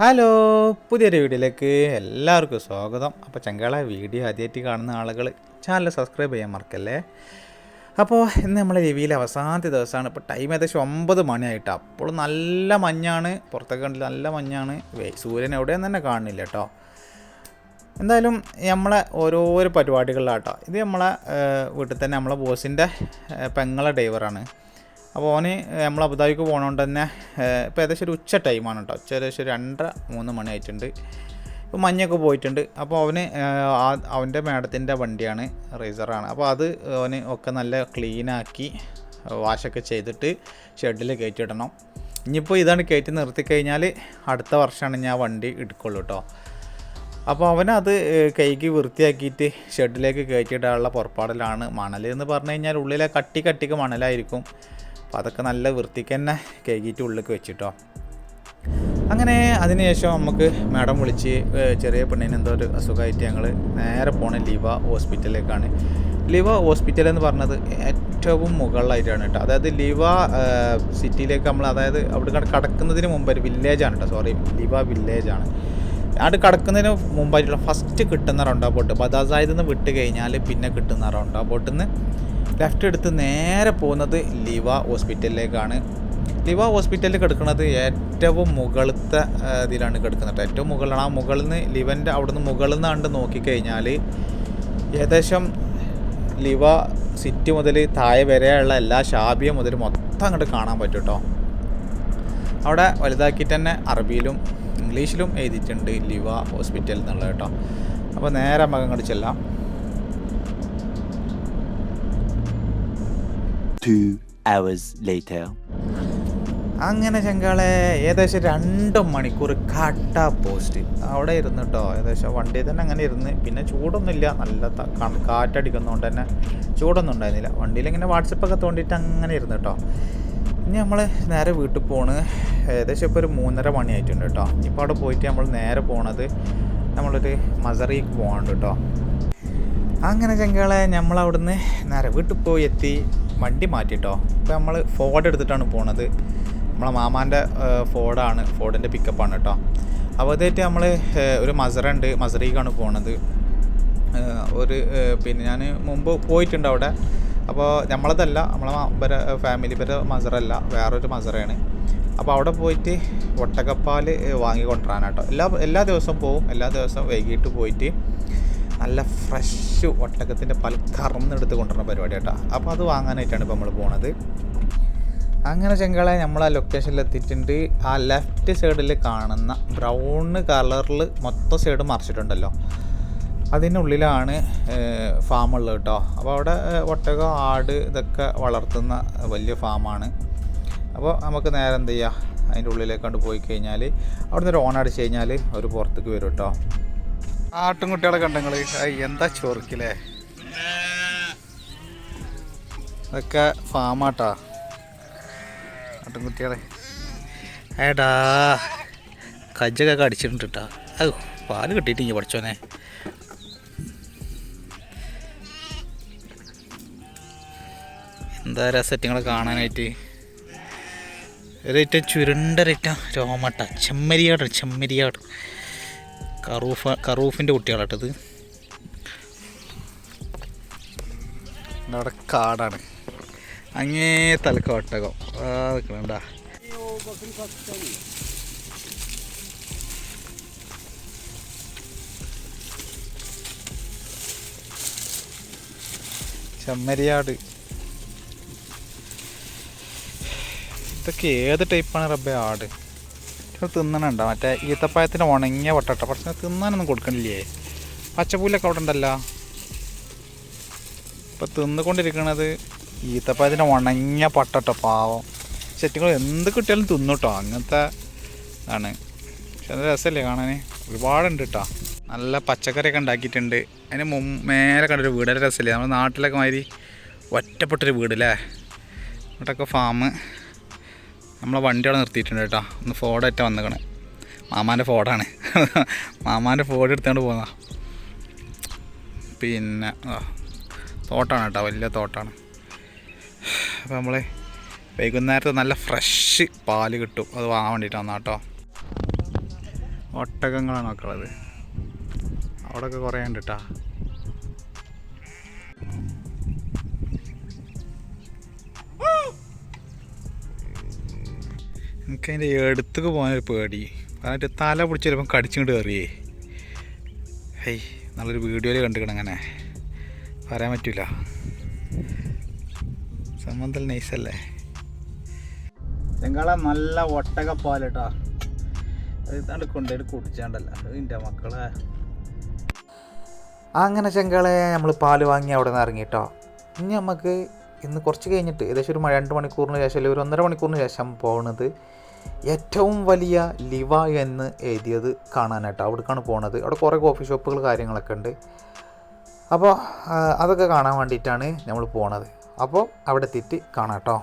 Hello പുതിയൊരു വീഡിയോയിലേക്ക് എല്ലാവർക്കും സ്വാഗതം. അപ്പോൾ ചങ്കള വീഡിയോ ആദ്യമായിട്ട് കാണുന്ന ആളുകൾ ചാനൽ സബ്സ്ക്രൈബ് ചെയ്യാൻ മറക്കല്ലേ? അപ്പോൾ ഇന്ന് നമ്മളെ രവിയിലെ അവസാനത്തെ ദിവസമാണ്. ഇപ്പോൾ ടൈം ഏകദേശം ഒമ്പത് മണിയായിട്ട്. അപ്പോൾ നല്ല മഞ്ഞാണ്. പുറത്തൊക്കെ കണ്ടില്ല നല്ല മഞ്ഞാണ്. സൂര്യൻ എവിടെയും തന്നെ കാണുന്നില്ല കേട്ടോ. എന്തായാലും നമ്മളെ ഓരോരോ പരിപാടികളിലാട്ടോ. ഇത് നമ്മളെ വീട്ടിൽ തന്നെ നമ്മളെ ബോസിന്റെ പെങ്ങളെ ഡ്രൈവറാണ് അപ്പോൾ ഓന് നമ്മൾ അബുദാബിക്ക് പോകണോണ്ട് തന്നെ ഇപ്പോൾ ഏകദേശം ഒരു ഉച്ച ടൈമാണ് കേട്ടോ ഉച്ച ഏകദേശം രണ്ടര മൂന്ന് മണി ആയിട്ടുണ്ട്. ഇപ്പോൾ മഞ്ഞൊക്കെ പോയിട്ടുണ്ട്. അപ്പോൾ അവന് അവന്റെ മാഡത്തിന്റെ വണ്ടിയാണ് റേസറാണ്. അപ്പോൾ അത് അവന് ഒക്കെ നല്ല ക്ലീനാക്കി വാഷൊക്കെ ചെയ്തിട്ട് ഷെഡിൽ കയറ്റിയിടണം ഇനിയിപ്പോൾ ഇതാണ് കയറ്റി നിർത്തി കഴിഞ്ഞാൽ അടുത്ത വർഷമാണ് ഞാൻ വണ്ടി എടുക്കുള്ളൂ കേട്ടോ അപ്പോൾ അവനത് കൈക്ക് വൃത്തിയാക്കിയിട്ട് ഷെഡിലേക്ക് കയറ്റിയിടാനുള്ള പുറപ്പാടിലാണ് മണൽ എന്ന് പറഞ്ഞു കഴിഞ്ഞാൽ ഉള്ളിലെ കട്ടി കട്ടിക്ക് മണലായിരിക്കും. അപ്പോൾ അതൊക്കെ നല്ല വൃത്തിക്ക് തന്നെ കഴുകിയിട്ട് ഉള്ളിലേക്ക് വെച്ചിട്ടോ. അങ്ങനെ അതിനുശേഷം നമുക്ക് മാഡം വിളിച്ച് ചെറിയ പെണ്ണിന് എന്തോ ഒരു അസുഖമായിട്ട് ഞങ്ങൾ നേരെ പോണ ലിവ ഹോസ്പിറ്റലിലേക്കാണ്. ലിവ ഹോസ്പിറ്റൽ എന്ന് പറഞ്ഞത് ഏറ്റവും മുകളിലായിട്ടാണ് കേട്ടോ. അതായത് ലിവ സിറ്റിയിലേക്ക് നമ്മൾ അതായത് അവിടെ കട- കടക്കുന്നതിന് മുമ്പ് ഒരു വില്ലേജാണ് കേട്ടോ. സോറി ലിവ വില്ലേജാണ് അവിടെ കടക്കുന്നതിന് മുമ്പായിട്ടുള്ള ഫസ്റ്റ് കിട്ടുന്ന റൗണ്ടാ ബോട്ട് ബദാസായിൽ നിന്ന് വിട്ട് കഴിഞ്ഞാൽ പിന്നെ കിട്ടുന്ന റൗണ്ടാ ബോട്ടിൽ നിന്ന് ലെഫ്റ്റ് എടുത്ത് നേരെ പോകുന്നത് ലിവ ഹോസ്പിറ്റലിലേക്കാണ് ലിവ ഹോസ്പിറ്റലിൽ കിടക്കുന്നത് ഏറ്റവും മുകളിലത്തെ ഇതിലാണ് കിടക്കുന്നത്. ഏറ്റവും മുകളിലാണ്. ആ മുകളിൽ നിന്ന് ലിവന്റെ അവിടുന്ന് മുകളിൽ നിന്ന് കണ്ട് നോക്കിക്കഴിഞ്ഞാൽ ഏകദേശം ലിവ സിറ്റി മുതൽ താഴെ വരെയുള്ള എല്ലാ ഷാബിയ മുതൽ മൊത്തം അങ്ങോട്ട് കാണാൻ പറ്റും കേട്ടോ അവിടെ വലുതാക്കിയിട്ട് തന്നെ അറബിയിലും ഇംഗ്ലീഷിലും എഴുതിയിട്ടുണ്ട് ലിവ ഹോസ്പിറ്റൽ എന്നുള്ളത് കേട്ടോ. അപ്പോൾ നേരെ മകം അങ്ങോട്ട് Hours later. അങ്ങനെ ചെങ്കാളെ ഏകദേശം രണ്ട് മണിക്കൂർ കട്ട പോസ്റ്റ്. അവിടെ ഇരുന്നിട്ടോ ഏകദേശം വണ്ടി തന്നെ അങ്ങനെ ഇരുന്ന്. പിന്നെ ചൂടൊന്നുമില്ല നല്ല കാറ്റടിക്കുന്നതുകൊണ്ട് തന്നെ ചൂടൊന്നും ഉണ്ടായിരുന്നില്ല. വണ്ടിയിൽ ഇങ്ങനെ വാട്സപ്പൊക്കെ തോണ്ടിയിട്ട് അങ്ങനെ ഇരുന്നിട്ടോ ഇനി നമ്മൾ നേരെ വീട്ടിൽ പോണ്. ഏകദേശം ഇപ്പോൾ ഒരു മൂന്നര മണിയായിട്ടുണ്ട് കേട്ടോ ഇപ്പോൾ അവിടെ പോയിട്ട് നമ്മൾ നേരെ പോണത് നമ്മളൊരു മസറിക്ക് പോകാണ്ട് കേട്ടോ അങ്ങനെ ചെങ്കാളെ നമ്മൾ അവിടുന്ന് നേരെ വീട്ടിൽ പോയി എത്തി. വണ്ടി മാറ്റിട്ടോ. ഇപ്പോൾ നമ്മൾ ഫോർഡ് എടുത്തിട്ടാണ് പോണത്. നമ്മളെ മാമാന്റെ ഫോർഡാണ് ഫോർഡിന്റെ പിക്കപ്പാണ് കേട്ടോ അപ്പോൾ അതായിട്ട് നമ്മൾ ഒരു മസറ ഉണ്ട്. മസറിക്കാണ് പോണത്. ഒരു പിന്നെ ഞാൻ മുമ്പ് പോയിട്ടുണ്ട് അവിടെ. അപ്പോൾ നമ്മളതല്ല നമ്മളെ ഇവരെ ഫാമിലി ഇവരെ മസറല്ല വേറൊരു മസറയാണ് അപ്പോൾ അവിടെ പോയിട്ട് ഒട്ടക്കപ്പാൽ വാങ്ങിക്കൊണ്ടിരാനാട്ടോ എല്ലാ എല്ലാ ദിവസവും പോവും. എല്ലാ ദിവസവും വൈകിട്ട് പോയിട്ട് നല്ല ഫ്രഷ് ഒട്ടകത്തിന്റെ പൽ കറന്നെടുത്ത് കൊണ്ടുവരുന്ന പരിപാടി കേട്ടോ. അപ്പോൾ അത് വാങ്ങാനായിട്ടാണ് ഇപ്പോൾ നമ്മൾ പോണത്. അങ്ങനെ ചെങ്കളെ നമ്മൾ ആ ലൊക്കേഷനിൽ എത്തിയിട്ടുണ്ട്. ആ ലെഫ്റ്റ് സൈഡിൽ കാണുന്ന ബ്രൗൺ കളറിൽ മൊത്തം സൈഡ് മറിച്ചിട്ടുണ്ടല്ലോ. അതിനുള്ളിലാണ് ഫാം ഉള്ളത് കേട്ടോ. അപ്പോൾ അവിടെ ഒട്ടക ആട് ഇതൊക്കെ വളർത്തുന്ന വലിയ ഫാമാണ് അപ്പോൾ നമുക്ക് നേരെ എന്ത് ചെയ്യുക അതിന്റെ ഉള്ളിലേക്കാണ്ട് പോയി കഴിഞ്ഞാൽ അവിടുന്ന് ഒരു ഓൺ അടിച്ച് കഴിഞ്ഞാൽ ഒരു പുറത്തേക്ക് വരും കേട്ടോ. ആട്ടുംകുട്ടികളെ കണ്ടങ്ങൾ എന്താ ചൊറുക്കില്ലേ ഇതൊക്കെ ഫാമാട്ടാ. ആട്ടുംകുട്ടികളെ. ഏടാ കജ്ജൊക്കെ കടിച്ചിട്ടുണ്ട് കേട്ടോ അത് പാൽ കിട്ടിയിട്ട് ഇങ്ങനെ പഠിച്ചോനെ. എന്താ രസറ്റിങ്ങളെ കാണാനായിട്ട്? ഒരേറ്റം ചുരുണ്ടൊരേറ്റം രോമട്ട. ചെമ്മരിയാട് ചെമ്മരിയാട്. കറൂഫ കറൂഫിന്റെ കുട്ടികളാട്ടത് അവിടെ കാടാണ്. അങ്ങേ തലക്ക ഒട്ടകം ആ നിൽക്കണണ്ട ചെമ്മരിയാട്. ഇതൊക്കെ ഏത് ടൈപ്പാണ് റബ്ബേ ആട്? ഇത് തിന്നണുണ്ടോ? മറ്റേ ഈത്തപ്പായത്തിന്റെ ഉണങ്ങിയ വട്ടട്ട പക്ഷെ തിന്നാനൊന്നും കൊടുക്കണില്ലേ? പച്ചപ്പൂലൊക്കെ അവിടെ ഉണ്ടല്ലോ. ഇപ്പം തിന്നുകൊണ്ടിരിക്കണത് ഈത്തപ്പായത്തിന്റെ ഉണങ്ങിയ പട്ടട്ട പാവം. ചെറ്റുകൾ എന്ത് കിട്ടിയാലും തിന്നു കേട്ടോ അങ്ങനത്തെ ഇതാണ്. പക്ഷെ അത് രസമല്ലേ കാണാൻ ഒരുപാടുണ്ട് കേട്ടോ നല്ല പച്ചക്കറിയൊക്കെ ഉണ്ടാക്കിയിട്ടുണ്ട്. അതിന് മേലെ കണ്ടൊരു വീടൊരു രസമല്ലേ? നമ്മുടെ നാട്ടിലൊക്കെ മാതിരി ഒറ്റപ്പെട്ടൊരു വീട് അല്ലേ ഇവിടെയൊക്കെ ഫാം നമ്മളെ വണ്ടി അവിടെ നിർത്തിയിട്ടുണ്ട് കേട്ടോ. ഒന്ന് ഫോർഡായിട്ട് വന്നേക്കണേ. മാമാന്റെ ഫോർഡാണ് മാമാന്റെ ഫോർഡ് എടുത്തുകൊണ്ട് പോന്നാ പിന്നെ തോട്ടാണ് കേട്ടോ. വലിയ തോട്ടാണ്. അപ്പോൾ നമ്മൾ വൈകുന്നേരത്ത് നല്ല ഫ്രഷ് പാൽ കിട്ടും. അത് വാങ്ങാൻ വേണ്ടിയിട്ടാണ് കേട്ടോ. ഒട്ടകങ്ങളാണ് മക്കളത്? അവിടെയൊക്കെ കുറേ ഉണ്ട് കേട്ടാ എനിക്കതിന്റെ അടുത്തേക്ക് പോകാനൊരു പേടി. അതിന്റെ തല പിടിച്ച് ചിലപ്പം കടിച്ചിങ്ങോട്ട് കയറിയേ ഹൈ നല്ലൊരു വീഡിയോയിൽ കണ്ടുക്കണം അങ്ങനെ. പറയാൻ പറ്റൂല. സംബന്ധം നൈസല്ലേ? ചെങ്കള നല്ല ഒട്ടക പാലട്ടാ ഇതാണ്ട് കൊണ്ടുപോയിട്ട് കുടിച്ചാണ്ടല്ല. ഇതിന്റെ മക്കളെ. അങ്ങനെ ചെങ്കാളെ നമ്മൾ പാൽ വാങ്ങി അവിടെ നിന്ന് ഇറങ്ങിട്ടോ. ഇനി നമുക്ക് ഇന്ന് കുറച്ച് കഴിഞ്ഞിട്ട് ഏകദേശം ഒരു രണ്ട് മണിക്കൂറിന് ശേഷം അല്ലെങ്കിൽ ഒരു ഒന്നര മണിക്കൂറിന് ശേഷം പോകുന്നത് ഏറ്റവും വലിയ ലിവ എന്ന് എഴുതിയത് കാണാനായിട്ട്. അവിടേക്കാണ് പോണത്. അവിടെ കുറേ കോഫി ഷോപ്പുകൾ കാര്യങ്ങളൊക്കെ ഉണ്ട്. അപ്പോൾ അതൊക്കെ കാണാൻ വേണ്ടിയിട്ടാണ് നമ്മൾ പോണത്. അപ്പോൾ അവിടെ എത്തിയിട്ട് കാണാം കേട്ടോ.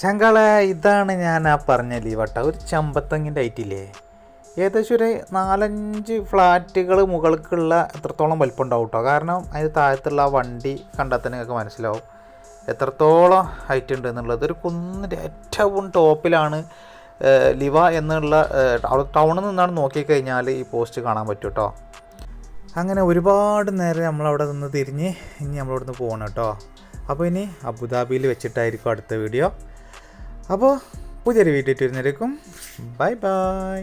ചങ്കളെ ഇതാണ് ഞാൻ ആ പറഞ്ഞ ലീവട്ട ഒരു ചമ്പത്തങ്ങിന്റെ ഐറ്റില്ലേ ഏകദേശം ഒരു നാലഞ്ച് ഫ്ലാറ്റുകൾ മുകൾക്കുള്ള എത്രത്തോളം വലിപ്പം ഉണ്ടാവും കേട്ടോ കാരണം അതിന് താഴത്തുള്ള വണ്ടി കണ്ടാൽ തന്നെ നിങ്ങൾക്ക് മനസ്സിലാവും. എത്രത്തോളം ഹൈറ്റ് ഉണ്ട് എന്നുള്ളത്. ഒരു കുന്നിന്റെ ഏറ്റവും ടോപ്പിലാണ് ലിവ എന്നുള്ള ടൗണിൽ നിന്നാണ് നോക്കിക്കഴിഞ്ഞാൽ ഈ പോസ്റ്റ് കാണാൻ പറ്റും കേട്ടോ അങ്ങനെ ഒരുപാട് നേരം നമ്മളവിടെ നിന്ന് തിരിഞ്ഞ് ഇനി നമ്മളവിടെ നിന്ന് പോകണം കേട്ടോ. അപ്പോൾ ഇനി അബുദാബിയിൽ വെച്ചിട്ടായിരിക്കും അടുത്ത വീഡിയോ. അപ്പോൾ പുതിയൊരു വീഡിയോ ഇട്ടിരുന്നേക്കും ബൈ ബൈ